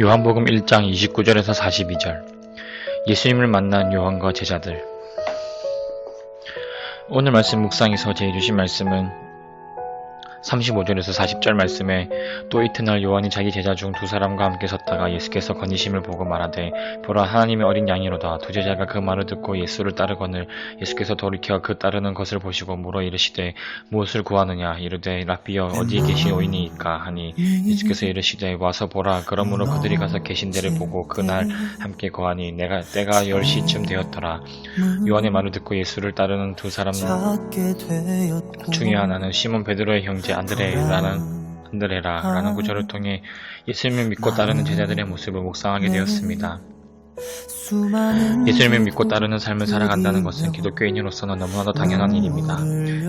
요한복음 1장 29절에서 42절. 예수님을 만난 요한과 제자들. 오늘 말씀 묵상에서 제해 주신 말씀은 35절에서 40절 말씀에 또 이튿날 요한이 자기 제자 중 두 사람과 함께 섰다가 예수께서 건지심을 보고 말하되 보라 하나님의 어린 양이로다. 두 제자가 그 말을 듣고 예수를 따르거늘 예수께서 돌이켜 그 따르는 것을 보시고 물어 이르시되 무엇을 구하느냐? 이르되 라비여 어디에 계시오이니이까? 하니 예수께서 이르시되 와서 보라 그러므로 그들이 가서 계신 데를 보고 그날 함께 거하니 내가 때가 10시쯤 되었더라. 요한의 말을 듣고 예수를 따르는 두 사람 중에 하나는 시몬 베드로의 형제 안드레라는 안드레라라는 구절을 통해 예수님을 믿고 따르는 제자들의 모습을 묵상하게 되었습니다. 예수님을 믿고 따르는 삶을 살아간다는 것은 기독교인으로서는 너무나도 당연한 일입니다.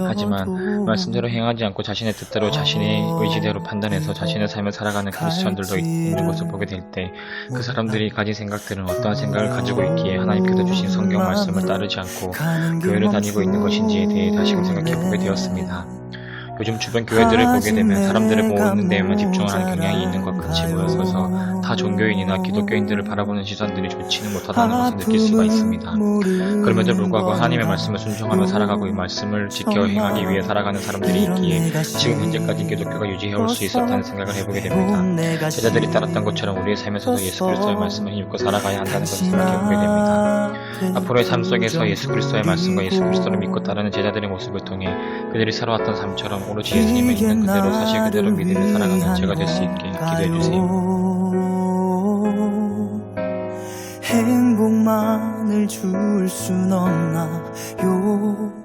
하지만 말씀대로 행하지 않고 자신의 뜻대로 자신의 의지대로 판단해서 자신의 삶을 살아가는 크리스천들도 있는 것을 보게 될 때 그 사람들이 가진 생각들은 어떠한 생각을 가지고 있기에 하나님께서 주신 성경 말씀을 따르지 않고 교회를 다니고 있는 것인지에 대해 다시금 생각해 보게 되었습니다. 요즘 주변 교회들을 보게 되면 사람들을 모으는 데에만 집중하는 경향이 있는 것 같이 보여서 타 종교인이나 기독교인들을 바라보는 시선들이 좋지는 못하다는 것을 느낄 수가 있습니다. 그럼에도 불구하고 하나님의 말씀을 순종하며 살아가고 이 말씀을 지켜 행하기 위해 살아가는 사람들이 있기에 지금 현재까지 기독교가 유지해올 수 있었다는 생각을 해보게 됩니다. 제자들이 따랐던 것처럼 우리의 삶에서도 예수 그리스도의 말씀을 힘입고 살아가야 한다는 것을 생각해보게 됩니다. 앞으로의 삶 속에서 예수 그리스도의 말씀과 예수 그리스도를 믿고 따르는 제자들의 모습을 통해 그들이 살아왔던 삶처럼 오로지 예수님을 있는 그대로 사실 그대로 믿으며 살아가는 제가 될 수 있게 기도해 주세요. 행복만을 줄 순 없나요?